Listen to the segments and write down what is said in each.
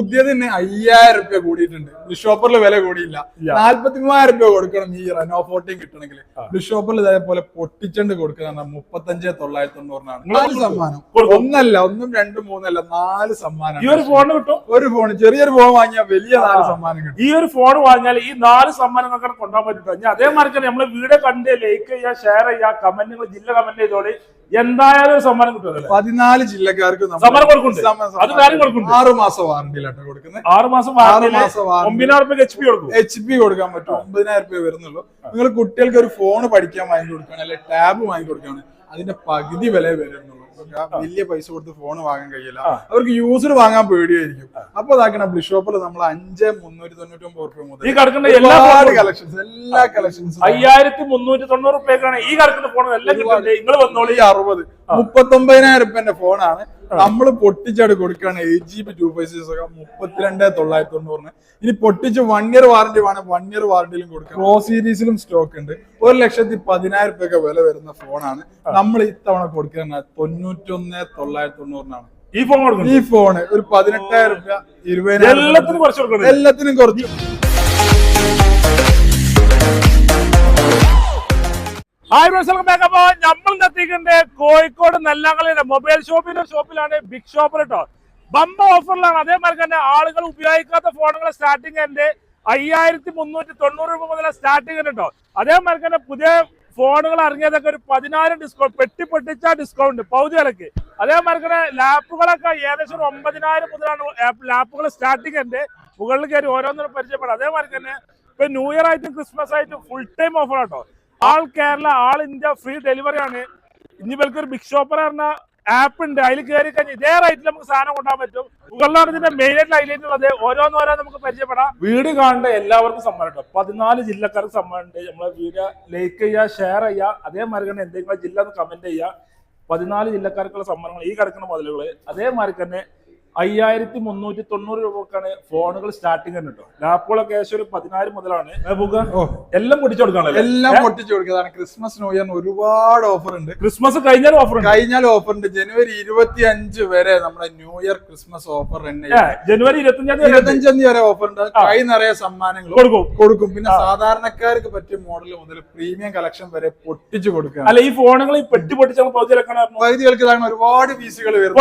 പുതിയതിന് അയ്യായിരം രൂപ കൂടിയിട്ടുണ്ട്. ബിഷോപ്പറിൽ വില കൂടിയില്ല. നാല്പത്തി മൂവായിരം രൂപ കൊടുക്കണം ഈ റെനോ ഫോർട്ടീൻ കിട്ടണമെങ്കിൽ ബിഷോപ്പറിൽ ഇതേപോലെ പൊട്ടിച്ചണ്ട് കൊടുക്കുന്ന മുപ്പത്തഞ്ച് തൊള്ളായിരത്തി തൊണ്ണൂറിനാണ് നാല് സമ്മാനം. ഒന്നല്ല ഒന്നും രണ്ടും മൂന്നല്ല നാല് സമ്മാനം ഈ ഒരു ഫോൺ കിട്ടും. ഒരു ഫോൺ ചെറിയൊരു ഫോൺ വാങ്ങിയാൽ വലിയ നാല് സമ്മാനം കിട്ടും. ഈ ഒരു ഫോൺ വാങ്ങിയാൽ ഈ നാല് സമ്മാനം സമ്മാനങ്ങൾക്ക് കൊണ്ടുപോകാൻ പറ്റും ഇനി അതേമാതിരി തന്നെ നമ്മൾ വീഡിയോ കണ്ട് ലൈക്ക് ചെയ്യുക ഷെയർ ചെയ്യുക കമന്റുകൾ ജില്ല കമന്റ് ചെയ്തോളി. എന്തായാലും സമ്മാനം കിട്ടുമല്ലേ പതിനാല് ജില്ലക്കാർക്ക് നമ്മൾ സമ്മാനം കൊടുക്കുന്നുണ്ട്. അത് കാര്യം കൊടുക്കുന്നുണ്ട്. ആറ് മാസം വാറണ്ടിയിലാട്ടോ കൊടുക്കുന്നത്. ആറ് മാസം. ഒമ്പതിനായിരം രൂപ എച്ച് പി കൊടുക്കും. എച്ച് പി കൊടുക്കാൻ പറ്റും. ഒമ്പതിനായിരം രൂപ വരുന്നുള്ളൂ. നിങ്ങൾ കുട്ടികൾക്ക് ഒരു ഫോൺ പഠിക്കാൻ വാങ്ങി കൊടുക്കുകയാണ് അല്ലെ ടാബ് വാങ്ങി കൊടുക്കുകയാണ് അതിന്റെ പകുതി വില വരുന്നുള്ളൂ. വലിയ പൈസ കൊടുത്ത് ഫോൺ വാങ്ങാൻ കഴിയില്ല. അവർക്ക് യൂസർ വാങ്ങാൻ പേടിയായിരിക്കും. അപ്പൊ അതാക്കണം ബ്ലിഷോപ്പിൽ നമ്മൾ അഞ്ച് മുന്നൂറ്റി തൊണ്ണൂറ്റി ഒമ്പത് റുപ്യ ഈ മുതൽ കിടക്കുന്ന എല്ലാ ഒരുപാട് കളക്ഷൻസ് എല്ലാ കളക്ഷൻസും അയ്യായിരത്തി മുന്നൂറ്റി തൊണ്ണൂറ് റുപ്യക്കാണ് ഈ കിടക്കുന്ന ഫോൺ എല്ലാം നിങ്ങൾ വന്നോളൂ. ഈ അറുപത്. മുപ്പത്തൊമ്പതിനായിരം റുപ്യന്റെ ഫോണാണ്. നമ്മൾ പൊട്ടിച്ചാട് കൊടുക്കുകയാണ് eight G B two five six ഒക്കെ മുപ്പത്തിരണ്ട് തൊള്ളായിരത്തി തൊണ്ണൂറിന് ഇനി പൊട്ടിച്ച് വൺ ഇയർ വാറണ്ടി വേണം. വൺ ഇയർ വാറണ്ടിയിലും കൊടുക്കാം. പ്രോ സീരീസിലും സ്റ്റോക്ക് ഉണ്ട്. ഒരു ലക്ഷത്തി പതിനായിരം രൂപയൊക്കെ വില വരുന്ന ഫോണാണ്. നമ്മൾ ഇത്തവണ കൊടുക്കുന്നത് തൊണ്ണൂറ്റൊന്ന് തൊള്ളായിരത്തി തൊണ്ണൂറിനാണ് ഈ ഫോൺ ഈ ഫോണ് ഒരു പതിനെട്ടായിരം രൂപ ഇരുപതിനായിരം എല്ലാത്തിനും കുറച്ച്. Hi welcome back. അപ്പോ നമ്മൾ എത്തിക്കണ്ടേ കോഴിക്കോട് നെല്ലാങ്കളിയുടെ മൊബൈൽ ഷോപ്പിന്റെ ഷോപ്പിലാണ് ബിഗ് ഷോപ്പർ കേട്ടോ. ബമ്പ ഓഫറിലാണ്. അതേമാതിരി തന്നെ ആളുകൾ ഉപയോഗിക്കാത്ത ഫോണുകൾ സ്റ്റാർട്ടിങ് ഉണ്ട്. അയ്യായിരത്തി മുന്നൂറ്റി തൊണ്ണൂറ് രൂപ മുതൽ സ്റ്റാർട്ടിങ് ഉണ്ട് കേട്ടോ. അതേമാതിരി തന്നെ പുതിയ ഫോണുകൾ ഇറങ്ങിയതൊക്കെ ഒരു പതിനായിരം ഡിസ്കൗണ്ട് പെട്ടി പൊട്ടിച്ച ഡിസ്കൗണ്ട് പൗതി വിലക്ക് അതേമാതിരി തന്നെ ലാപ്പുകളൊക്കെ ഏകദേശം ഒരു ഒമ്പതിനായിരം മുതലാണ് ലാപ്പുകൾ സ്റ്റാർട്ടിങ് ഉണ്ട്. മുകളിൽ കയറി ഓരോന്നിനും പരിചയപ്പെടാം. അതേമാതിരി തന്നെ ഇപ്പൊ ന്യൂ ഇയർ ആയിട്ടും ക്രിസ്മസ് ആയിട്ടും ഫുൾ ടൈം ഓഫർ കേട്ടോ. All Kerala all India free delivery ആണ്. ഇനി ഇവർക്ക് ഒരു ബിഗ് ഷോപ്പർ പറഞ്ഞ ആപ്പ് ഉണ്ട്. അതിൽ കയറി കഴിഞ്ഞാൽ ഇതേ റേറ്റിൽ നമുക്ക് സാധനം കൊണ്ടുപോകാൻ പറ്റും. മുകളിലാണ് ഇതിന്റെ മെയിൻ ആയിട്ട് ഹൈലൈറ്റ് ഉള്ളത് ഓരോന്നോരോ നമുക്ക് പരിചയപ്പെടാം. വീട് കാണേണ്ട എല്ലാവർക്കും സമ്മാനം കേട്ടോ പതിനാല് ജില്ലക്കാർക്ക് സമ്മാനം ഉണ്ട്. നമ്മളെ വീഡിയോ ലൈക്ക് ചെയ്യുക ഷെയർ ചെയ്യുക അതേമാതിരി തന്നെ എന്തെങ്കിലും ജില്ല ഒന്ന് കമന്റ് ചെയ്യുക. പതിനാല് ജില്ലക്കാർക്കുള്ള സമ്മാനങ്ങൾ ഈ കിടക്കുന്ന മുതലുകൾ അതേമാതിരി തന്നെ അയ്യായിരത്തി മുന്നൂറ്റി തൊണ്ണൂറ് രൂപക്കാണ് ഫോണുകൾ സ്റ്റാർട്ടിംഗ് തന്നെ കേട്ടോ ലാപ്പുകളൊക്കെ ഏകദേശം ഒരു പതിനായിരം മുതലാണ്. എല്ലാം പൊട്ടിച്ചു കൊടുക്കാണല്ലോ എല്ലാം പൊട്ടിച്ചു കൊടുക്കുന്നതാണ് ക്രിസ്മസ് നോയർ ഇയറിന് ഒരുപാട് ഓഫർ ഉണ്ട്. ക്രിസ്മസ് കഴിഞ്ഞാൽ ഓഫർ ഉണ്ട്. കഴിഞ്ഞാൽ ഓഫർ ഉണ്ട്. ജനുവരി ഇരുപത്തി അഞ്ച് വരെ നമ്മുടെ ന്യൂ ഇയർ ക്രിസ്മസ് ഓഫർ തന്നെ ജനുവരി ഇരുപത്തഞ്ചാം തീയതി വരെ ഇരുപത്തഞ്ചാം തീയതി വരെ ഓഫർ ഉണ്ട്. കൈ നിറയെ സമ്മാനങ്ങൾ കൊടുക്കും. കൊടുക്കും. പിന്നെ സാധാരണക്കാർക്ക് പറ്റിയ മോഡൽ മുതൽ പ്രീമിയം കളക്ഷൻ വരെ പൊട്ടിച്ചു കൊടുക്കുക അല്ല ഈ ഫോണുകൾ പെട്ടി പൊട്ടിച്ച് പകുതി വൈദ്യുതികൾക്ക് ഒരുപാട് പീസുകൾ വരും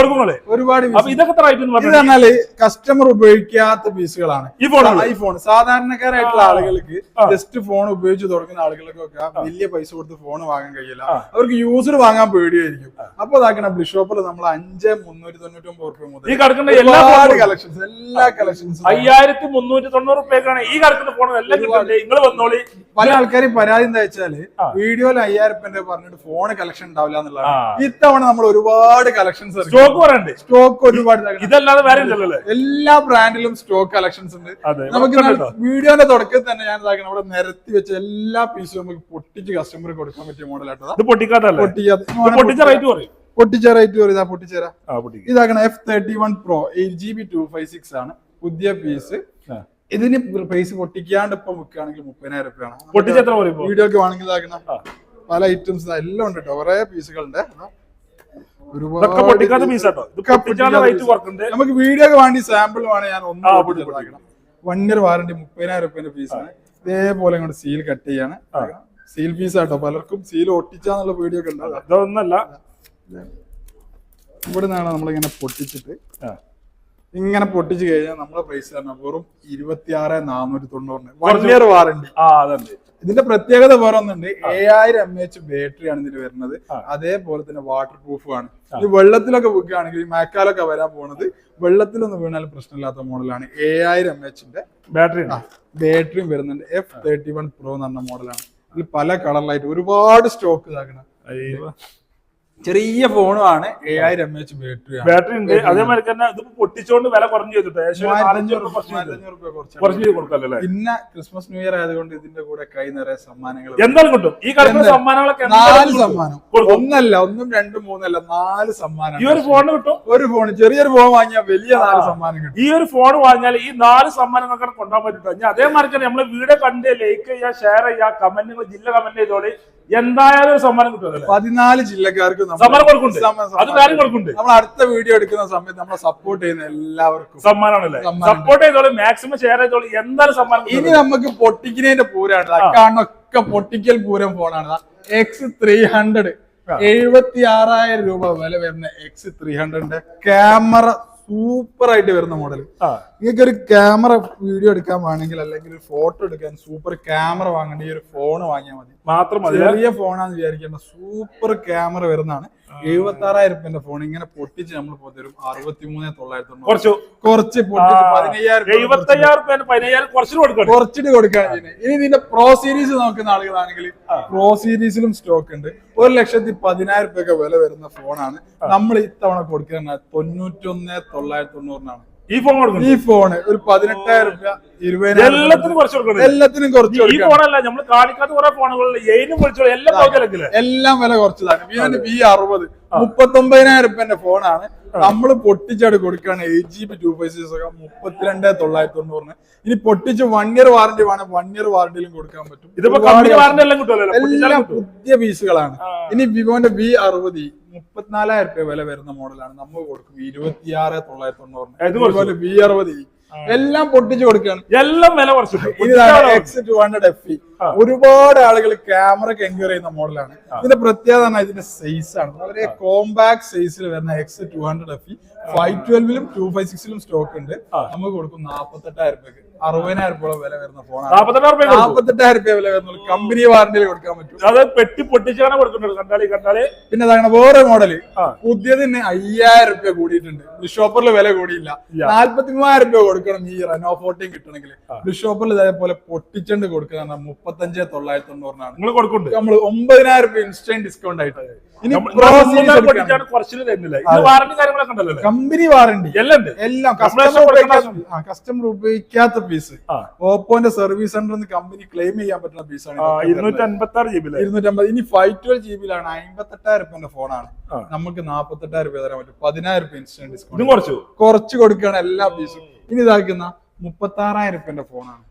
ഒരുപാട് ഇതൊക്കെ പറഞ്ഞാൽ കസ്റ്റമർ ഉപയോഗിക്കാത്ത പീസുകളാണ്. ഈ ഫോണുകൾ ഐഫോൺ സാധാരണക്കാരായിട്ടുള്ള ആളുകൾക്ക് ജസ്റ്റ് ഫോൺ ഉപയോഗിച്ച് തുടങ്ങുന്ന ആളുകൾക്കൊക്കെ വലിയ പൈസ കൊടുത്ത് ഫോൺ വാങ്ങാൻ കഴിയില്ല. അവർക്ക് യൂസർ വാങ്ങാൻ പേടിയായിരിക്കും. അപ്പൊ ഇതാക്കണ ബ്ലിഷോപ്പിൽ നമ്മൾ അഞ്ച് മുന്നൂറ്റി തൊണ്ണൂറ്റി ഒമ്പത് റുപ്യ ഈ മുതൽ കിടക്കുന്ന എല്ലാ കളക്ഷൻസ് എല്ലാ കളക്ഷൻസും അയ്യായിരത്തി മുന്നൂറ്റി തൊണ്ണൂറ് റുപ്യക്കാണ് ഈ കിടക്കുന്ന ഫോൺ എല്ലാം നിങ്ങൾ വന്നോളി. പല ആൾക്കാരും പരാതി എന്താ വെച്ചാൽ. വീഡിയോയിൽ അയ്യായിരം റുപ്യന്റെ പറഞ്ഞിട്ട് ഫോൺ കളക്ഷൻ ഉണ്ടാവില്ല. എന്നുള്ളതാണ്. ഇത്തവണ നമ്മൾ ഒരുപാട് കളക്ഷൻസ് സ്റ്റോക്ക് പറയണ്ട് സ്റ്റോക്ക് ഒരുപാട്. ഇതല്ലാതെ വേറെ എല്ലാ ബ്രാൻഡിലും സ്റ്റോക്ക് കളക്ഷൻസ് ഉണ്ട്. നമുക്ക് വീഡിയോന്റെ തുടക്കത്തിൽ തന്നെ ഞാൻ ഇതാക്കണം അവിടെ നിരത്തി വെച്ച എല്ലാ പീസും നമുക്ക് പൊട്ടിച്ച് കസ്റ്റമർ കൊടുക്കാൻ പറ്റിയ പൊട്ടിക്കാത്തല്ലേ ഇത് പൊട്ടിച്ച റേറ്റ് പറയും പൊട്ടിച്ച റേറ്റ് ഇതാ പൊട്ടിച്ചേരാ ഇതാക്കണം F thirty one pro eight G B two five six ആണ്. പുതിയ പീസ്. ഇതിന് പ്രൈസ് പൊട്ടിക്കാണ്ട് ഇപ്പൊ മുക്കുകയാണെങ്കിൽ മുപ്പതിനായിരം രൂപയാണ് വീഡിയോ? വീഡിയോക്ക് വേണമെങ്കിൽ. പല ഐറ്റംസ് എല്ലാം ഉണ്ട് കേട്ടോ കുറെ പീസുകളുണ്ട്. നമുക്ക് വീഡിയോക്ക് വേണ്ടി സാമ്പിൾ വേണേ ഞാൻ ഒന്ന്. വൺ ഇയർ വാറണ്ടി മുപ്പതിനായിരം റുപ്യന്റെ പീസാണ്. ഇതേപോലെ ഇങ്ങോട്ട് സീൽ കട്ട് ചെയ്യാണ്. സീൽ പീസ് ആട്ടോ പലർക്കും സീൽ ഒട്ടിച്ചാന്നുള്ള വീഡിയോ ഒക്കെ ഉണ്ടാവും ഇവിടെ നിന്നാണ് നമ്മളിങ്ങനെ പൊട്ടിച്ചിട്ട്. ഇങ്ങനെ പൊട്ടിച്ചു കഴിഞ്ഞാൽ നമ്മളെ പ്രൈസ് തന്നെ വെറും ഇരുപത്തിയാറ് നാനൂറ്റി തൊണ്ണൂറിന്. വൺ ഇയർ വാറണ്ടി ആ അതുണ്ട് ഇതിന്റെ പ്രത്യേകത വേറെ ഒന്നുണ്ട്. ഏഴായിരം എം എച്ച് ബാറ്ററി ആണ് ഇതിൽ വരുന്നത്. അതേപോലെ തന്നെ വാട്ടർ പ്രൂഫ് ആണ് ഇത് വെള്ളത്തിലൊക്കെ വിൽക്കുകയാണെങ്കിൽ മഴക്കാലൊക്കെ വരാൻ പോണത് വെള്ളത്തിലൊന്നും വീണാലും പ്രശ്നമില്ലാത്ത മോഡലാണ്. ഏഴായിരം എം എച്ചിന്റെ ബാറ്ററി ബാറ്ററിയും വരുന്നുണ്ട്. എഫ് തേർട്ടി വൺ പ്രോ എന്ന് പറഞ്ഞ മോഡലാണ്. ഇതിൽ പല കളറിലായിട്ട് ഒരുപാട് സ്റ്റോക്ക് ഇതാക്കണം. ചെറിയ ഫോണും ആണ്. ഏഴായിരം എം എച്ച് ബാറ്ററി ബാറ്ററി ഉണ്ട്. അതേമാതിരി തന്നെ ഇത് പൊട്ടിച്ചോണ്ട് വില കുറഞ്ഞു ചെയ്തിട്ട്? കൊടുക്കല്ലേ പിന്നെ ക്രിസ്മസ് ന്യൂ ഇയർ ആയതുകൊണ്ട് ഇതിന്റെ കൂടെ കൈ നിറയെ സമ്മാനങ്ങൾ എന്തായാലും കിട്ടും? ഈ? സമ്മാനങ്ങളൊക്കെ നാല് സമ്മാനം. ഒന്നല്ല ഒന്നും രണ്ടും മൂന്നല്ല നാല് സമ്മാനം ഈ ഒരു ഫോൺ കിട്ടും. ഒരു ഫോൺ ചെറിയൊരു ഫോൺ വാങ്ങിയാൽ വലിയ നാല് സമ്മാനം കിട്ടും. ഈ ഒരു ഫോൺ വാങ്ങിയാൽ ഈ നാല് സമ്മാനങ്ങളൊക്കെ കൊണ്ടുപോകാൻ പറ്റും അതേമാതിരി തന്നെ നമ്മൾ വീഡിയോ കണ്ട് ലൈക്ക് ചെയ്യുക ഷെയർ ചെയ്യുക കമന്റുകൾ ജില്ല കമന്റ് ചെയ്തോളി. എന്തായാലും ഒരു സമ്മാനം കിട്ടും പതിനാല് ജില്ലക്കാർക്ക് സമ്മാനം കൊടുക്കുന്നുണ്ട്. അത് കാര്യം കൊടുക്കുന്നുണ്ട്. നമ്മൾ അടുത്ത വീഡിയോ എടുക്കുന്ന സമയത്ത് നമ്മൾ സപ്പോർട്ട് ചെയ്യുന്ന എല്ലാവർക്കും സമ്മാനമാണല്ലേ? സമ്മാനം. സപ്പോർട്ട് ചെയ്തോളൂ മാക്സിമം ഷെയർ ചെയ്തോളൂ എന്തായാലും സമ്മാനം ഇനി നമുക്ക് പൊട്ടിക്കുന്നതിന്റെ പൂരാണ്. കാണൊക്കെ പൊട്ടിക്കൽ പൂരം ഫോണാണ് എക്സ് ത്രീ ഹൺഡ്രഡ് എഴുപത്തി ആറായിരം രൂപ വില വരുന്ന എക്സ് ത്രീ ഹൺഡ്രഡിന്റെ ക്യാമറ സൂപ്പർ ആയിട്ട് വരുന്ന മോഡൽ നിങ്ങൾക്ക് ഒരു ക്യാമറ വീഡിയോ എടുക്കാൻ വേണമെങ്കിൽ അല്ലെങ്കിൽ ഒരു ഫോട്ടോ എടുക്കാൻ സൂപ്പർ ക്യാമറ വാങ്ങേണ്ട ഈ ഒരു ഫോൺ വാങ്ങിയാൽ മതി. മാത്രം മതി ചെറിയ ഫോണാന്ന് വിചാരിക്കേണ്ട സൂപ്പർ ക്യാമറ വരുന്നതാണ്. എഴുപത്തി ആറായിരം റുപ്യന്റെ ഫോൺ ഇങ്ങനെ പൊട്ടിച്ച് നമ്മൾ തരും അറുപത്തി മൂന്ന് തൊള്ളായിരത്തി കുറച്ചു. കുറച്ച് പൊട്ടിച്ച് പതിനയ്യായിരം രൂപ എഴുപത്തി അയ്യായിരം റുപ്യ പതിനയ്യായിരം കുറച്ചിട്ട് കൊടുക്കാം കുറച്ചിട്ട് കൊടുക്കാൻ ഇനി ഇതിന്റെ പ്രോ സീരീസ് നോക്കുന്ന ആളുകളാണെങ്കിൽ പ്രോ സീരീസിലും സ്റ്റോക്ക് ഉണ്ട്. ഒരു ലക്ഷത്തി പതിനായിരം രൂപയൊക്കെ വില വരുന്ന ഫോണാണ് നമ്മൾ ഇത്തവണ കൊടുക്കുന്നത് തൊണ്ണൂറ്റൊന്ന് തൊള്ളായിരത്തി തൊണ്ണൂറിനാണ്. ഈ ഫോൺ കൊടുക്കണം ഈ ഫോണ് ഒരു പതിനെട്ടായിരം രൂപ ഇരുപതിനായിരം എല്ലാത്തിനും കുറച്ച് കൊടുക്കണം എല്ലാത്തിനും കുറച്ച് ഈ ഫോണല്ല നമ്മൾ കാണിക്കാത്ത കുറെ ഫോണുകളിൽ എയിനും വിളിച്ചോളൂ എല്ലാം വില കുറച്ചതാണ്. ബി അറുപത്. മുപ്പത്തി ഒമ്പതിനായിരം റുപ്യന്റെ ഫോണാണ് നമ്മൾ പൊട്ടിച്ചട് കൊടുക്കുകയാണ്. Eight G B two five six ഒക്കെ മുപ്പത്തിരണ്ട് തൊള്ളായിരത്തി തൊണ്ണൂറിന് ഇനി പൊട്ടിച്ച് വൺ ഇയർ വാറന്റി വേണം വൺ ഇയർ വാറന്റിയിലും കൊടുക്കാൻ പറ്റും. എല്ലാം പുതിയ പീസുകളാണ്. ഇനി വിവോന്റെ ബി അറുപത്. മുപ്പത്തിനാലായിരം രൂപ വില വരുന്ന മോഡലാണ് നമ്മൾ കൊടുക്കും. ഇരുപത്തിയാറ് തൊള്ളായിരത്തി ഇത് തൊണ്ണൂറിന്. ബി അറുപത്. എല്ലാം പൊട്ടിച്ചു കൊടുക്കുകയാണ്. എല്ലാം വില കുറച്ചു. X two hundred F E ഒരുപാട് ആളുകൾ ക്യാമറക്ക് എൻക്വയർ ചെയ്യുന്ന മോഡലാണ്. ഇതിന്റെ പ്രത്യേകത ഇതിന്റെ സൈസ് ആണ്. വളരെ കോമ്പാക്ട് സൈസിൽ വരുന്ന X two hundred F five ട്വൽവിലും two five സിക്സിലും സ്റ്റോക്ക് ഉണ്ട്. നമുക്ക് കൊടുക്കും നാപ്പത്തെട്ടായിരം രൂപയ്ക്ക്. അറുപതിനായിരം രൂപ വില വരുന്ന ഫോണാണ് നാപ്പത്തെട്ടായിരം റുപ്യ കൊടുക്കും. രൂപ വില വരുന്നുള്ളൂ കമ്പനി വാറന്റിയിൽ കൊടുക്കാൻ പറ്റും. അത് പെട്ടി പൊട്ടിച്ചാണ് കൊടുക്കുന്നത്. കണ്ടാലി കണ്ടാൽ. പിന്നെ അതാണ് വേറെ മോഡൽ. പുതിയതിന് അയ്യായിരം രൂപ കൂടിയിട്ടുണ്ട്. ഷോപ്പറിൽ വില കൂടിയില്ല. നാല്പത്തി മൂവായിരം രൂപ കൊടുക്കണം ഈ റെനോ ഫോർട്ടീൻ കിട്ടണമെങ്കിൽ ഷോപ്പറിൽ ഇതേപോലെ പൊട്ടിച്ചണ്ട് കൊടുക്കുന്ന മുപ്പത്തഞ്ച് തൊള്ളായിരത്തി തൊണ്ണൂറിനാണ്. നിങ്ങൾ കൊടുക്കുന്നുണ്ട്. നമ്മൾ ഒമ്പതിനായിരം രൂപ ഇൻസ്റ്റന്റ് ഡിസ്കൗണ്ട് ആയിട്ട്. Company warranty. എല്ലാം കസ്റ്റമർ ഉപയോഗിക്കാത്ത പീസ് ഓപ്പോന്റെ സർവീസ് സെന്ററിൽ കമ്പനി ക്ലെയിം ചെയ്യാൻ പറ്റുന്ന പീസാണ് ഇരുന്നൂറ്റി അൻപത്തി ആറ് ജി ബി ഇരുന്നൂറ്റമ്പത് ഇനി ഫൈവ് ട്വൽവ് ജി ബിയിലാണ് അമ്പത്തെട്ടായിരം രൂപന്റെ ഫോണാണ്. നമുക്ക് നാപ്പത്തെട്ടായിരം രൂപ തരാൻ പറ്റും. പതിനായിരം രൂപ ഇൻസ്റ്റന്റ് ഡിസ്കൗണ്ട് കുറച്ചു. കൊടുക്കുകയാണ് എല്ലാ പീസും ഇനി ഇതാക്കുന്ന മുപ്പത്തി ആറായിരം രൂപന്റെ ഫോണാണ്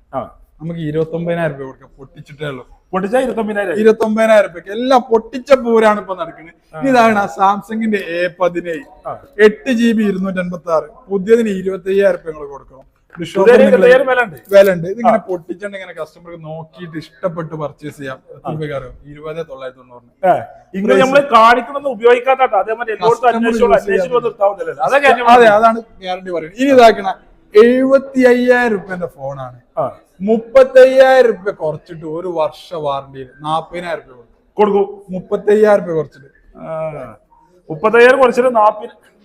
നമുക്ക് ഇരുപത്തി ഒമ്പതിനായിരം രൂപ കൊടുക്കാം. പൊട്ടിച്ചിട്ടേ ഉള്ളൂ. പൊട്ടിച്ചാൽ ഇരുപത്തൊമ്പതിനായിരം ഇരുപത്തി ഒമ്പതിനായിരം രൂപയ്ക്ക് എല്ലാം പൊട്ടിച്ച പൂരാണ് ഇപ്പൊ നടക്കുന്നത് ഇതാണ് സാംസങ്ങിന്റെ എ പതിനേഴ്. എട്ട് ജി ബി ഇരുന്നൂറ്റി അൻപത്തി ആറ് പുതിയതിന് ഇരുപത്തി അയ്യായിരം രൂപ നിങ്ങൾ കൊടുക്കണം വിലണ്ട് ഇതിങ്ങനെ പൊട്ടിച്ചുകൊണ്ട് ഇങ്ങനെ കസ്റ്റമർക്ക് നോക്കിയിട്ട് ഇഷ്ടപ്പെട്ട് പർച്ചേസ് ചെയ്യാം. ഇരുപത് തൊള്ളായിരത്തി തൊണ്ണൂറിന് നമ്മൾ കാണിക്കണമെന്ന് ഉപയോഗിക്കാത്ത അതെ അതാണ് ഗ്യാരണ്ടി പറയുന്നത്. ഇനി ഇതാക്കണ. എഴുപത്തി അയ്യായിരം റുപ്യന്റെ ഫോണാണ്. മുപ്പത്തി അയ്യായിരം റുപ്യ കുറച്ചിട്ട് ഒരു വർഷ വാറണ്ടിയിൽ നാപ്പതിനായിരം റുപ്യ കൊടുക്കും. മുപ്പത്തി അയ്യായിരം റുപ്യ കുറച്ചിട്ട്. മുപ്പത്തി അയ്യായിരം കുറച്ചിട്ട് നാപ്പത് നാപ്പതിനായിരം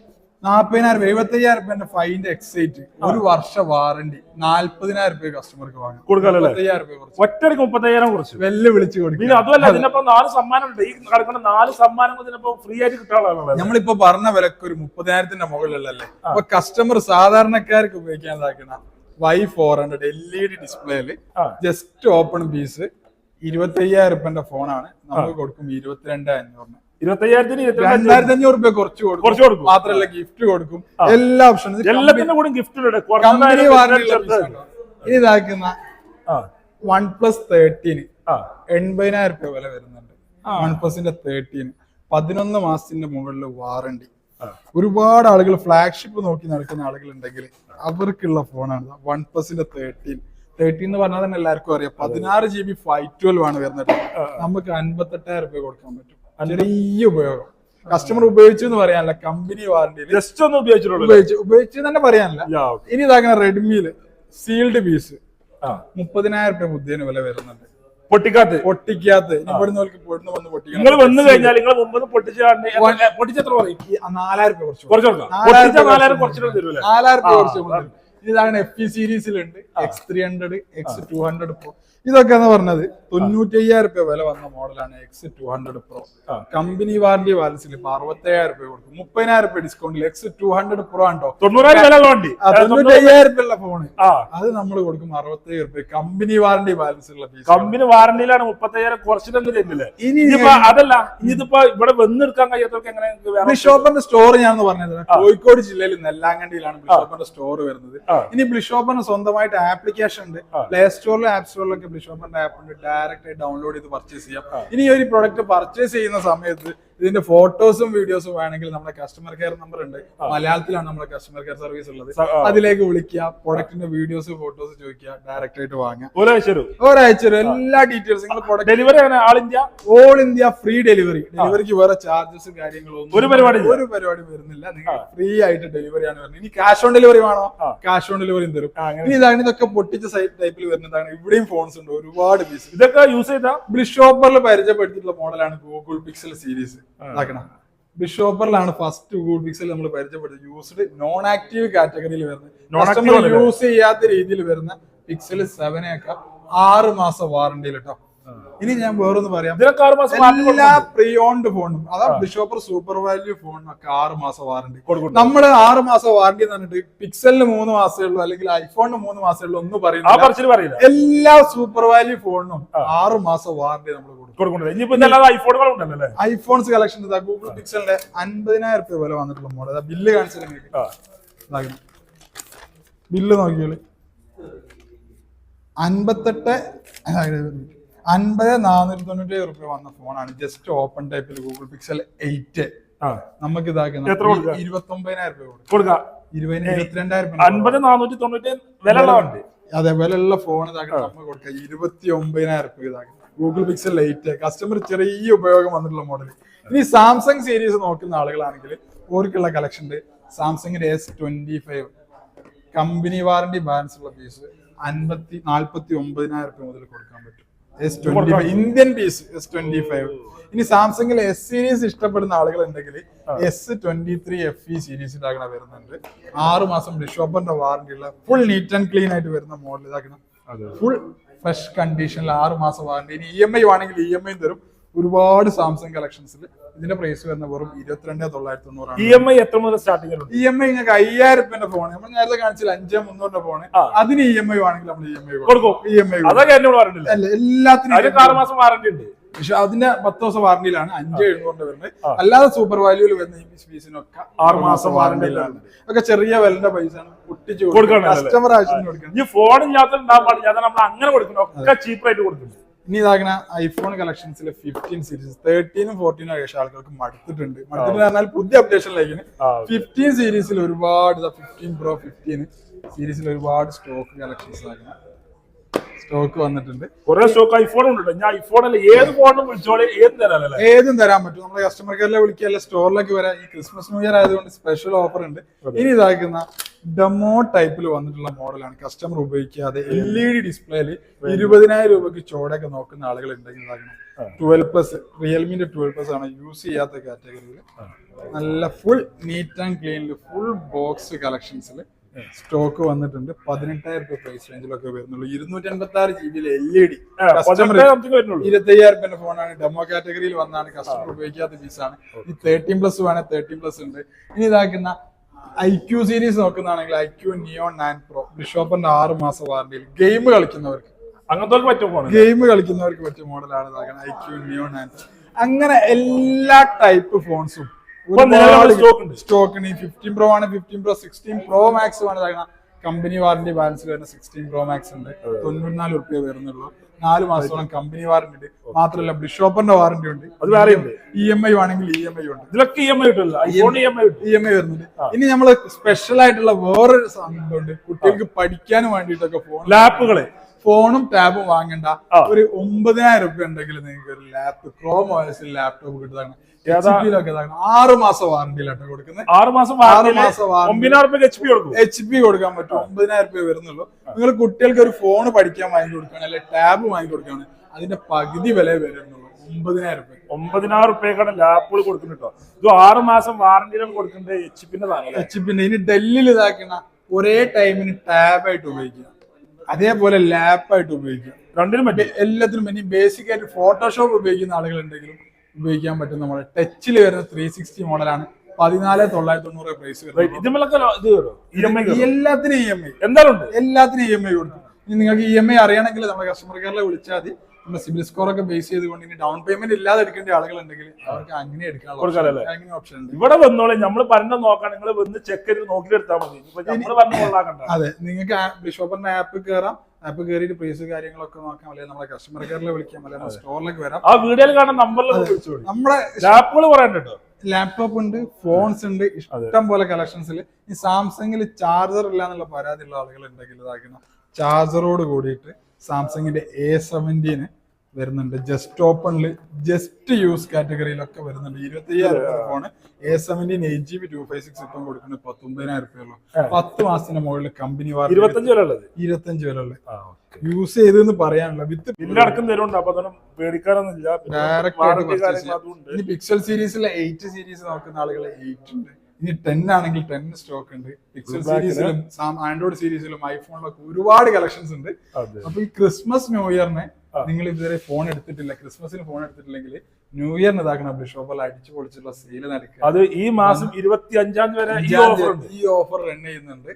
എഴുപത്തി അയ്യായിരം റുപ്യന്റെ ഫൈന്റെ എക്സൈറ്റ് ഒരു വർഷ വാറണ്ടി നാല്പതിനായിരം രൂപ കസ്റ്റമർക്ക് വാങ്ങാം. കൊടുക്കാമല്ലോ മുപ്പത്തയ്യായിരം കുറച്ച്. ഒറ്റടിക്ക് മുപ്പത്തയ്യായിരം കുറച്ചു. വെല്ല് വിളിച്ചു കൊടുക്കും അതുമല്ല ഇതിനപ്പോ നാല് സമ്മാനം ഉണ്ട്. ഈ കിടക്കുന്ന നാല് സമ്മാനം ഇതിനപ്പോ ഫ്രീ ആയിട്ട് കിട്ടാനുള്ളതാണ് നമ്മളിപ്പോ പറഞ്ഞ വിലക്ക് ഒരു മുപ്പതിനായിരത്തിന്റെ മുകളിലല്ലേ അപ്പൊ കസ്റ്റമർ സാധാരണക്കാർക്ക് ഉപയോഗിക്കാൻ ഇതാക്കണ Y four hundred L E D ഡിസ്പ്ലേയിൽ just open piece ഇരുപത്തയ്യായിരം രൂപന്റെ ഫോണാണ് നമുക്ക് കൊടുക്കും ഇരുപത്തിരണ്ട് അഞ്ഞൂറിന്. ഇരുപത്തയ്യായിരത്തിന് ഇരുപത്തിരണ്ട് രണ്ടായിരത്തി അഞ്ഞൂറ് റുപ്യ കുറച്ച് കുറച്ച് കൊടുക്കും. ഗിഫ്റ്റ് കൊടുക്കും. എല്ലാ ഓപ്ഷനും എല്ലാത്തിന്റെ കൂടെ ഇനി ഇതാക്കുന്ന വൺ പ്ലസ് തേർട്ടീന് എൺപതിനായിരം രൂപ വില വരുന്നുണ്ട്. വൺ പ്ലസിന്റെ തേർട്ടീന് പതിനൊന്ന് മാസത്തിന്റെ മുകളിൽ വാറണ്ടി ഒരുപാട് ആളുകൾ ഫ്ലാഗ്ഷിപ്പ് നോക്കി നടക്കുന്ന ആളുകൾ ഉണ്ടെങ്കിൽ അവർക്കുള്ള ഫോണാണ് വൺ പ്ലസിന്റെ തേർട്ടീൻ തേർട്ടീൻ എന്ന് പറഞ്ഞാൽ തന്നെ എല്ലാവർക്കും അറിയാം. പതിനാറ് ജി ബി ഫൈവ് ട്വൽവ് ആണ് വരുന്നത്. നമുക്ക് അൻപത്തെട്ടായിരം രൂപ കൊടുക്കാൻ പറ്റും. ചെറിയ ഉപയോഗം. കസ്റ്റമർ ഉപയോഗിച്ചു എന്ന് പറയാനല്ല. കമ്പനി വാറണ്ടിയിൽ ജസ്റ്റ് ഒന്ന് ഉപയോഗിച്ചിട്ടുള്ളൂ ഉപയോഗിച്ചു ഉപയോഗിച്ചു തന്നെ പറയാനല്ല. ഇനി ഇതാക്കുന്ന റെഡ്മിയിൽ സീൽഡ് പീസ് മുപ്പതിനായിരം രൂപ ബുദ്ധിന് വില വരുന്നുണ്ട്. പൊട്ടിക്കാത്ത? പൊട്ടിക്കാത്ത. ഇവിടുന്ന് ഇവിടുന്ന് വന്ന് പൊട്ടിക്കണം. നിങ്ങൾ വന്നു കഴിഞ്ഞാൽ നിങ്ങൾ മുമ്പ് പൊട്ടിച്ച പൊട്ടിച്ചെത്ര പറയും? നാലായിരം രൂപ കുറച്ച് നാലായിരം രൂപ കുറച്ച് നാലായിരം രൂപ കുറച്ച്. ഇതാണ് F P സീരീസിലുണ്ട്. X three hundred X two hundred pro ഇതൊക്കെ എന്ന് പറഞ്ഞത് തൊണ്ണൂറ്റി അയ്യായിരം രൂപ വില വന്ന മോഡലാണ് X two hundred pro. Company warranty വാലൻസിൽ ഇപ്പൊ അറുപത്തയ്യായിരം രൂപ കൊടുക്കും. മുപ്പതിനായിരം രൂപ ഡിസ്കൗണ്ടിൽ എക്സ് ടു ഹൺഡ്രഡ് പ്രോ വണ്ടി തൊണ്ണൂറ്റി അയ്യായിരം രൂപ ഉള്ള ഫോണ് അത് നമ്മൾ കൊടുക്കും അറുപത്തേഴ് രൂപ കമ്പനി വാറന്റി ബാലൻസ് ഉള്ള പീസ് കമ്പനി വാറണ്ടിയിലാണ് മുപ്പത്തയ്യായിരം. കുറച്ചിട്ടൊന്നും തരുന്നില്ലേ ഇനി ഇനിയിപ്പോ അതല്ല ഇതിപ്പോ ഇവിടെ വന്നെടുക്കാൻ കഴിയാത്തവർക്ക് എങ്ങനെ ബിഷോപ്പറിന്റെ സ്റ്റോർ ഞാൻ പറഞ്ഞത് കോഴിക്കോട് ജില്ലയിൽ നെല്ലാങ്കണ്ടിയിലാണ് ബിഷോപ്പിന്റെ സ്റ്റോർ വരുന്നത്. ഇനി ബ്ലിഷോപ്പറിന് സ്വന്തമായിട്ട് ആപ്ലിക്കേഷൻ ഉണ്ട്. പ്ലേ സ്റ്റോറിലും ആപ്പ് സ്റ്റോറിലൊക്കെ ബ്ലിഷോപ്പറിന്റെ ആപ്പ് ഉണ്ട്. ഡയറക്റ്റ് ആയി ഡൗൺലോഡ് ചെയ്ത് പർച്ചേസ് ചെയ്യാം. ഇനി ഈ ഒരു പ്രോഡക്റ്റ് പർച്ചേസ് ചെയ്യുന്ന സമയത്ത് ഇതിന്റെ ഫോട്ടോസും വീഡിയോസും വേണമെങ്കിൽ നമ്മുടെ കസ്റ്റമർ കെയർ നമ്പർ ഉണ്ട്. മലയാളത്തിലാണ് നമ്മുടെ കസ്റ്റമർ കെയർ സർവീസ് ഉള്ളത്. അതിലേക്ക് വിളിക്കുക പ്രൊഡക്റ്റിന്റെ വീഡിയോസ് ഫോട്ടോസ് ചോദിക്കുക ഡയറക്റ്റ് ആയിട്ട് വാങ്ങുക. ഒരാഴ്ച ഒരാഴ്ച എല്ലാ ഡീറ്റെയിൽസ് നിങ്ങൾ പ്രൊഡക്റ്റ് ഡെലിവറി ആണ് all India all India free delivery ഡെലിവറിക്ക് വേറെ ചാർജസ് കാര്യങ്ങളൊന്നും ഒരു പരിപാടി ഒരു പരിപാടി വരുന്നില്ല. നിങ്ങൾ ഫ്രീ ആയിട്ട് ഡെലിവറി ആണ് വരുന്നത്. ഇനി ക്യാഷ് ഓൺ ഡെലിവറി വേണോ. ക്യാഷ് ഓൺ ഡെലിവറി തരും. ഇനി ഇതാണ് ഇതൊക്കെ പൊട്ടിച്ച സൈറ്റ് ടൈപ്പിൽ വരുന്നതാണ്. ഇവിടെയും ഫോൺസ് ഉണ്ട്. ഒരുപാട് പീസ് ഇതൊക്കെ യൂസ് ചെയ്താ? ബ്ലിഷോപ്പറിൽ പരിചയപ്പെടുത്തിയിട്ടുള്ള മോഡലാണ് ഗൂഗിൾ പിക്സൽ സീരീസ് ഇതാക്കണം ബിഷോപ്പറിലാണ് ഫസ്റ്റ് ഗൂഗിൾ പിക്സൽ നമ്മൾ പരിചയപ്പെടുത്തി യൂസ്ഡ് നോൺ ആക്റ്റീവ് കാറ്റഗറിയിൽ വരുന്ന യൂസ് ചെയ്യാത്ത രീതിയിൽ വരുന്ന പിക്സൽ സെവനൊക്കെ ആറ് മാസം വാറണ്ടിയിൽ കേട്ടോ ഇനി ഞാൻ വേറൊന്ന് പറയാം. എല്ലാ പ്രീ ഓൺഡ് ഫോണും അതാ ബിഷോപ്പർ സൂപ്പർ വാല്യൂ ഫോണിനൊക്കെ ആറ് മാസം വാറണ്ടി. നമ്മൾ ആറ് മാസം വാറണ്ടി എന്ന് പറഞ്ഞിട്ട് പിക്സലിന് മൂന്ന് മാസമേ ഉള്ളൂ അല്ലെങ്കിൽ ഐഫോണിന് മൂന്ന് മാസമേ ഉള്ളൂ ഒന്നും പറയുന്നില്ല. പറച്ചിൽ എല്ലാ സൂപ്പർ വാല്യൂ ഫോണിനും ആറ് മാസം വാറണ്ടി നമ്മൾ കൊടുക്കുന്നത് ഇനിയിപ്പോ ഇതല്ലാതെ ഐഫോണുകൾ ഉണ്ടല്ലോ ഐഫോൺസ് കളക്ഷൻ ഗൂഗിൾ പിക്സലിന്റെ അൻപതിനായിരം രൂപ പോലെ വന്നിട്ടുള്ള മോഡൽ ബില്ല് ആ. ബില്ല് നോക്കിയോളി അൻപത്തെട്ട് അൻപത് നാനൂറ്റി തൊണ്ണൂറ്റി ഏഴ് റുപ്യ വന്ന ഫോണാണ് ജസ്റ്റ് ഓപ്പൺ ടൈപ്പിൽ ഗൂഗിൾ പിക്സൽ എയ്റ്റ്. നമുക്ക് ഇതാക്കുന്ന ഇരുപത്തി ഒമ്പതിനായിരം രൂപ കൊടുക്കുക ഇരുപത്തിരണ്ടായിരം അൻപത് നാനൂറ്റി തൊണ്ണൂറ്റി വില അതേപോലെയുള്ള ഫോൺ ഇതാക്കണം. നമുക്ക് കൊടുക്കുക ഇരുപത്തി ഒമ്പതിനായിരം രൂപ ഇതാക്കണം. ഗൂഗിൾ പിക്സൽ ലൈറ്റ് കസ്റ്റമർ ചെറിയ ഉപയോഗം വന്നിട്ടുള്ള മോഡൽ ഇനി സാംസങ് സീരീസ് നോക്കുന്ന ആളുകളാണെങ്കിൽ ഓർക്കുള്ള കളക്ഷൻ ഉണ്ട്. സാംസങ്ങിന്റെ S twenty five company warranty balance ഉള്ള പീസ് അൻപത്തി നാൽപ്പത്തി ഒമ്പതിനായിരം രൂപ മുതൽ കൊടുക്കാൻ പറ്റും. S twenty five Indian piece S twenty five ഇനി സാംസങ്ങിൽ എസ് സീരീസ് ഇഷ്ടപ്പെടുന്ന ആളുകൾ ഉണ്ടെങ്കിൽ S twenty three F E series ഇതാക്കണ വരുന്നുണ്ട്. ആറ് മാസം ഡിഷോപ്പറിന്റെ വാറണ്ടി ഉള്ള ഫുൾ നീറ്റ് ആൻഡ് ക്ലീൻ ആയിട്ട് വരുന്ന മോഡൽ ഇതാക്കണം ഫുൾ ഫ്രഷ് കണ്ടീഷനിൽ ആറ് മാസം വാറണ്ടി ഇനി ഇ എം ഐ ആണെങ്കിൽ ഇ എം ഐ തരും. ഒരുപാട് സാംസങ് കളക്ഷൻസിൽ ഇതിന്റെ പ്രൈസ് വരുന്ന വെറും ഇരുപത്തിരണ്ട് തൊള്ളായിരത്തി തൊണ്ണൂറാണ് ഇ എം ഐ എത്ര മുതൽ സ്റ്റാർട്ടിംഗ് ഇ എം ഐ നിങ്ങൾക്ക് അയ്യായിരം രൂപന്റെ ഫോൺ നമ്മൾ നേരത്തെ കാണിച്ചില്ല അഞ്ചേ മുന്നൂറിന്റെ ഫോൺ അതിന് ഇ എം ഐ ആണെങ്കിൽ നമ്മൾ ഇ എം ഐ കൊടുക്കും. ഇ എം ഐ അതൊക്കെ എന്നോട് പറഞ്ഞില്ല എല്ലാത്തിനും ആറ് മാസം വാറണ്ടി ഉണ്ട്. പക്ഷെ അതിന്റെ പത്ത് ദിവസം വാറണ്ടിയിലാണ്. അഞ്ച് എഴുന്നൂറിന്റെ വരുന്നത്. അല്ലാതെ സൂപ്പർ വാല്യൂൽ വരുന്ന ഈ പീസിനൊക്കെ ആറ് മാസം വാറണ്ടിയിലാണ് ഒക്കെ ചെറിയ വിലന്റെ പൈസ പൊട്ടിച്ച് കൊടുക്കണം കസ്റ്റമർ ആവശ്യത്തിന് കൊടുക്കണം ഈ ഫോൺ ഇല്ലാത്ത ഉണ്ടാകാൻ പാടില്ല. അത് നമ്മൾ അങ്ങനെ കൊടുക്കണം ഒക്കെ ഇനി ഇതാകണ ഐഫോൺ കളക്ഷൻസിൽ ഫിഫ്റ്റീൻ സീരീസ് തേർട്ടീനും ഫോർട്ടീനും ശേഷം ആൾക്കാർക്ക് മടുത്തിട്ടുണ്ട്. മടുത്തിട്ട് പറഞ്ഞാൽ പുതിയ അപ്ഡേഷനിലേക്ക്. ഫിഫ്റ്റീൻ സീരീസിൽ ഒരുപാട് ഫിഫ്റ്റീൻ പ്രോ ഫിഫ്റ്റീൻ സീരീസിൽ ഒരുപാട് സ്റ്റോക്ക് കളക്ഷൻസ് ആക്കണം സ്റ്റോക്ക് വന്നിട്ടുണ്ട്. കുറെ സ്റ്റോക്ക് ഐഫോൺ ഉണ്ട് ഞാൻ ഐഫോൺ ഏത് ഫോണും വിളിച്ചോളെ ഏത് തരാനല്ലേ ഏതും തരാൻ പറ്റും. നമ്മുടെ കസ്റ്റമർ കെയറിലെ വിളിക്കുക സ്റ്റോറിലേക്ക് വരാം ഈ ക്രിസ്മസ് ന്യൂ ഇയർ ആയതുകൊണ്ട് സ്പെഷ്യൽ ഓഫർ ഉണ്ട്. ഇനി ഇതാക്കുന്ന ഡെമോ ടൈപ്പിൽ വന്നിട്ടുള്ള മോഡലാണ് കസ്റ്റമർ ഉപയോഗിക്കാതെ എൽ ഇ ഡി ഡിസ്പ്ലേയിൽ ഇരുപതിനായിരം രൂപയ്ക്ക് ചോടൊക്കെ നോക്കുന്ന ആളുകൾ ഉണ്ടെങ്കിൽ ഇതാക്കണം. ട്വൽവ് പ്ലസ് റിയൽമിന്റെ ട്വൽവ് പ്ലസ് ആണ് യൂസ് ചെയ്യാത്ത കാറ്റഗറിയിൽ നല്ല ഫുൾ നീറ്റ് ആൻഡ് ക്ലീനിൽ ഫുൾ ബോക്സ് കളക്ഷൻസിൽ സ്റ്റോക്ക് വന്നിട്ടുണ്ട്. പതിനെട്ടായിരം രൂപ പ്രൈസ് റേഞ്ചിലൊക്കെ വരുന്നുള്ളൂ. ഇരുന്നൂറ്റി അൻപത്തി ആറ് ജി ബിയിൽ എൽ ഇ ഡി കസ്റ്റമർ ഇരുപത്തയ്യായിരം രൂപ ഫോണാണ് ഡെമോ കാറ്റഗറിയിൽ വന്നാണ് കസ്റ്റമർ ഉപയോഗിക്കാത്ത പീസാണ് ഈ തേർട്ടീൻ പ്ലസ് വേണേൽ തേർട്ടീൻ പ്ലസ് ഉണ്ട്. ഇനി ഇതാക്കുന്ന I Q series നോക്കുന്നതാണെങ്കിൽ I Q neon nine pro ബിഷോപ്പറിന്റെ ആറ് മാസം വാറണ്ടിയിൽ ഗെയിം കളിക്കുന്നവർക്ക്. അങ്ങനത്തെ പറ്റും ഗെയിം കളിക്കുന്നവർക്ക് പറ്റിയ മോഡലാണ് ഇതാക്കുന്നത് ഐ ക്യു നിയോൺ നയൻ അങ്ങനെ എല്ലാ ടൈപ്പ് ഫോൺസും ഉണ്ട്. സ്റ്റോക്ക് ഉണ്ട്. ഫിഫ്റ്റീൻ പ്രോ ആണ് fifteen pro sixteen pro max ആണ് കമ്പനി വാറന്റി ബാലൻസ് വരുന്ന സിക്സ്റ്റീൻ പ്രോ മാക്സ് ഉണ്ട്. തൊണ്ണൂറ്റിനാല് റുപ്യ വരുന്നുള്ളൂ. നാല് മാസത്തോളം കമ്പനി വാറന്റി ഉണ്ട്. മാത്രമല്ല ബ്ലിഷോപ്പറിന്റെ വാറന്റി ഉണ്ട്. അത് വേറെ ഉണ്ട്. ഇ എം ഐ ആണെങ്കിൽ ഇ എം ഐ ഉണ്ട്. ഇതിലൊക്കെ E M I E M I വരുന്നുണ്ട്. ഇനി നമ്മൾ സ്പെഷ്യൽ ആയിട്ടുള്ള വേറൊരു സംഭവമുണ്ട് കുട്ടികൾക്ക് പഠിക്കാൻ വേണ്ടിട്ടൊക്കെ ഫോൺ ലാപ്പുകൾ ഫോണും ടാബും വാങ്ങണ്ട. ഒരു ഒമ്പതിനായിരം റുപ്യ ഉണ്ടെങ്കിൽ നിങ്ങൾക്ക് ഒരു ലാപ്പ് ക്രോം ഓയസിൽ ലാപ്ടോപ്പ് കിട്ടുന്നതാണ്. ആറ് മാസം വാറണ്ടിയിലാട്ടോ കൊടുക്കുന്നത്. ആറ് മാസം ആറ് മാസം എച്ച് പി കൊടുക്കും. കൊടുക്കാൻ പറ്റും. ഒമ്പതിനായിരം രൂപ വരുന്നുള്ളൂ. നിങ്ങൾ കുട്ടികൾക്ക് ഒരു ഫോൺ പഠിക്കാൻ വാങ്ങി കൊടുക്കുകയാണ് അല്ലെ ടാബ് വാങ്ങി കൊടുക്കുകയാണ് അതിന്റെ പകുതി വില വരുന്നുള്ളൂ. ഒമ്പതിനായിരം രൂപ ഒമ്പതിനായിരം റുപ്യക്കാണ് ലാപ്പുകൾ കൊടുക്കുന്നുണ്ടോ ഇത് ആറ് മാസം വാറണ്ടിയിലാണ് കൊടുക്കേണ്ടത് എച്ച് പിന്റെ എച്ച് പിന്നെ ഇനി ഡെല്ലിൽ ഇതാക്കുന്ന ഒരേ ടൈമിന് ടാബായിട്ട് ഉപയോഗിക്കുക അതേപോലെ ലാപ്പായിട്ട് ഉപയോഗിക്കുക രണ്ടിനും പറ്റും. എല്ലാത്തിനും ഇനി ബേസിക് ആയിട്ട് ഫോട്ടോഷോപ്പ് ഉപയോഗിക്കുന്ന ആളുകളുണ്ടെങ്കിലും ഉപയോഗിക്കാൻ പറ്റുന്ന മോഡൽ ടച്ചിൽ വരുന്ന ത്രീ സിക്സ്റ്റി മോഡലാണ് പതിനാല് തൊള്ളായിരത്തി തൊണ്ണൂറ് പ്രൈസ് എല്ലാത്തിനും ഇ എം ഐ എന്തായാലും എല്ലാത്തിനും ഇ എം ഐ കൊടുക്കും ഇനി നിങ്ങൾക്ക് ഇ എം ഐ അറിയണമെങ്കിൽ നമ്മുടെ കസ്റ്റമർ കെയറിലെ വിളിച്ചാൽ മതി. നമ്മുടെ സിബിൽ സ്കോർ ഒക്കെ ബേസ് ചെയ്തുകൊണ്ട് ഇനി ഡൗൺ പേയ്മെന്റ് ഇല്ലാതെ എടുക്കേണ്ട ആളുകളുണ്ടെങ്കിൽ അവർക്ക് അങ്ങനെ എടുക്കാനുള്ള അങ്ങനെ ഓപ്ഷൻ ഉണ്ട്. ഇവിടെ വന്നോളെ നമ്മൾ പറഞ്ഞ നോക്കാൻ നിങ്ങൾ വന്ന് ചെക്ക് ചെയ്ത് നോക്കിയെടുത്താൽ മതി. അതെ നിങ്ങൾക്ക് ബിഷോപ്പറിന്റെ ആപ്പ് കയറാം ആപ്പ് കയറിയിട്ട് പ്രൈസ് കാര്യങ്ങളൊക്കെ നോക്കാം. അല്ലെങ്കിൽ നമ്മുടെ കസ്റ്റമർ കെയറിൽ വിളിക്കാം. അല്ലെങ്കിൽ സ്റ്റോറിലേക്ക് വരാം. ആ വീഡിയോയിൽ കാണുന്ന നമ്പറിൽ നമ്മുടെ ലാപ്പുകൾ പറയണ്ട ലാപ്ടോപ്പ് ഉണ്ട് ഫോൺസ് ഉണ്ട് ഇഷ്ടം പോലെ കളക്ഷൻസിൽ ഈ സാംസങ്ങിൽ ചാർജർ ഇല്ല എന്നുള്ള പരാതി ഉള്ള ആളുകൾ ഉണ്ടെങ്കിൽ ഇതാക്കണം. ചാർജറോട് കൂടിയിട്ട് സാംസങ്ങിന്റെ എ സെവന്റീന് വരുന്നുണ്ട്. ജസ്റ്റ് ഓപ്പണിൽ ജസ്റ്റ് യൂസ് കാറ്റഗറിയിലൊക്കെ വരുന്നുണ്ട്. ഇരുപത്തി അയ്യായിരം phone A seventeen eight G B two five six ഇപ്പം കൊടുക്കുന്നത് പത്തൊമ്പതിനായിരം രൂപയുള്ളൂ പത്ത് മാസത്തിന് മുകളിൽ കമ്പനി ഇരുപത്തഞ്ച് വില ഉള്ളത് ഇരുപത്തഞ്ച് വിലയുള്ളു യൂസ് ചെയ്തെന്ന് പറയാനുള്ള വിത്ത് ബില്ലടക്കം തരുന്നുണ്ട്. അപ്പൊ പേടിക്കാനൊന്നുമില്ല. ഡയറക്റ്റ് പിക്സൽ സീരീസിലെ എയ്റ്റ് സീരീസ് നോക്കുന്ന ആളുകൾ എയ്റ്റ് ഉണ്ട്. ഇനി ടെൻ ആണെങ്കിൽ ടെൻ സ്റ്റോക്ക് ഉണ്ട്. പിക്സൽ സീരീസിലും ആൻഡ്രോയിഡ് സീരീസിലും ഐഫോണിലൊക്കെ ഒരുപാട് കളക്ഷൻസ് ഉണ്ട്. അപ്പൊ ഈ ക്രിസ്മസ് ന്യൂ ഇയറിന്. നിങ്ങൾ ഇതുവരെ ഫോൺ എടുത്തിട്ടില്ല. ക്രിസ്മസിന് ഫോൺ എടുത്തിട്ടില്ലെങ്കിൽ ന്യൂ ഇയറിന് ഇതാക്കണം ഷോപ്പിൽ അടിച്ചു പൊളിച്ചുള്ള സെയിൽ നടക്കുക. അത് ഈ മാസം ഇരുപത്തി അഞ്ചാം തീയതി വരെ ഈ ഓഫർ റൺ ചെയ്യുന്നുണ്ട്.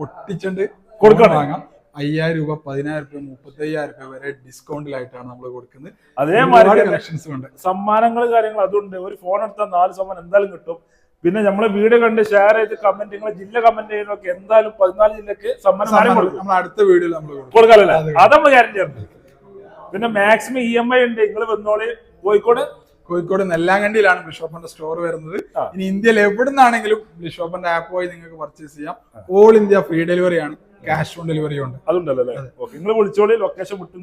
പൊട്ടിച്ചുണ്ട് കൊടുക്കണം. വാങ്ങാം. അയ്യായിരം രൂപ പതിനായിരം രൂപ മുപ്പത്തി അയ്യായിരം രൂപ വരെ ഡിസ്കൗണ്ടിലായിട്ടാണ് നമ്മൾ കൊടുക്കുന്നത്. അതേമാതിരി കളക്ഷൻസും ഉണ്ട്. സമ്മാനങ്ങൾ കാര്യങ്ങൾ അതുണ്ട്. ഒരു ഫോൺ എടുത്താൽ നാല് സമ്മാനം എന്തായാലും കിട്ടും. പിന്നെ നമ്മളെ വീട് കണ്ട് ഷെയർ ചെയ്ത് കമന്റ് നിങ്ങളെ ജില്ല കമന്റ് ചെയ്യുന്നൊക്കെ എന്തായാലും പതിനാല് ജില്ലക്ക് സമ്മാനം അടുത്ത കൊടുക്കാമല്ലേ അതെ. നമ്മൾ ഗ്യാരണ്ടി ഉണ്ട് പിന്നെ മാക്സിമം ഇ എം ഐ ഉണ്ട്. നിങ്ങൾ വന്നോളി. കോഴിക്കോട്? കോഴിക്കോട് നെല്ലാങ്കണ്ടിയിലാണ് ബിഷോപ്പന്റെ സ്റ്റോർ വരുന്നത്. ഇനി ഇന്ത്യയിൽ എവിടുന്നാണെങ്കിലും ബിഷോപ്പന്റെ ആപ്പ് വഴി നിങ്ങൾക്ക് പർച്ചേസ് ചെയ്യാം. ഓൾ ഇന്ത്യ ഫ്രീ ഡെലിവറി ആണ്. ക്യാഷ് ഓൺ ഡെലിവറി ഉണ്ട്. അതുണ്ടല്ലോ അല്ലേ? ഓക്കെ നിങ്ങൾ വിളിച്ചോളി. ലൊക്കേഷൻ വിട്ടു